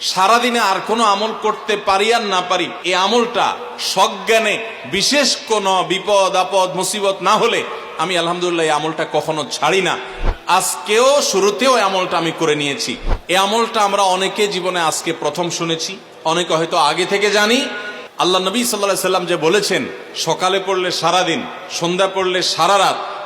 সারাদিনে আর কোনো আমল করতে পারি আর না পারি, এই আমলটা সজ্ঞানে বিশেষ কোন বিপদ, আপদ, মুসিবত না হলে আমি আলহামদুলিল্লাহ এই আমলটা কখনো ছাড়ি না। আজকেও শুরুতেও আমলটা আমি করে নিয়েছি। এই আমলটা আমরা অনেকে জীবনে আজকে প্রথম শুনেছি, অনেকে হয়তো আগে থেকে জানি। আল্লাহ নবী সাল্লাহ সাল্লাম যে বলেছেন, সকালে পড়লে সারা দিন সন্ধ্যা পড়লে সারা রাত।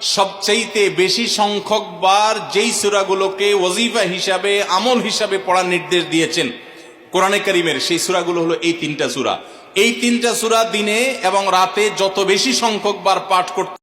সবচাইতে বেশি সংখ্যক বার যেই সুরাগুলোকে ওজিফা হিসাবে, আমল হিসাবে পড়ার নির্দেশ দিয়েছেন কোরআনে করিমের, সেই সুরাগুলো হলো এই তিনটা সুরা। এই তিনটা সুরা দিনে এবং রাতে যত বেশি সংখ্যক বার পাঠ করতে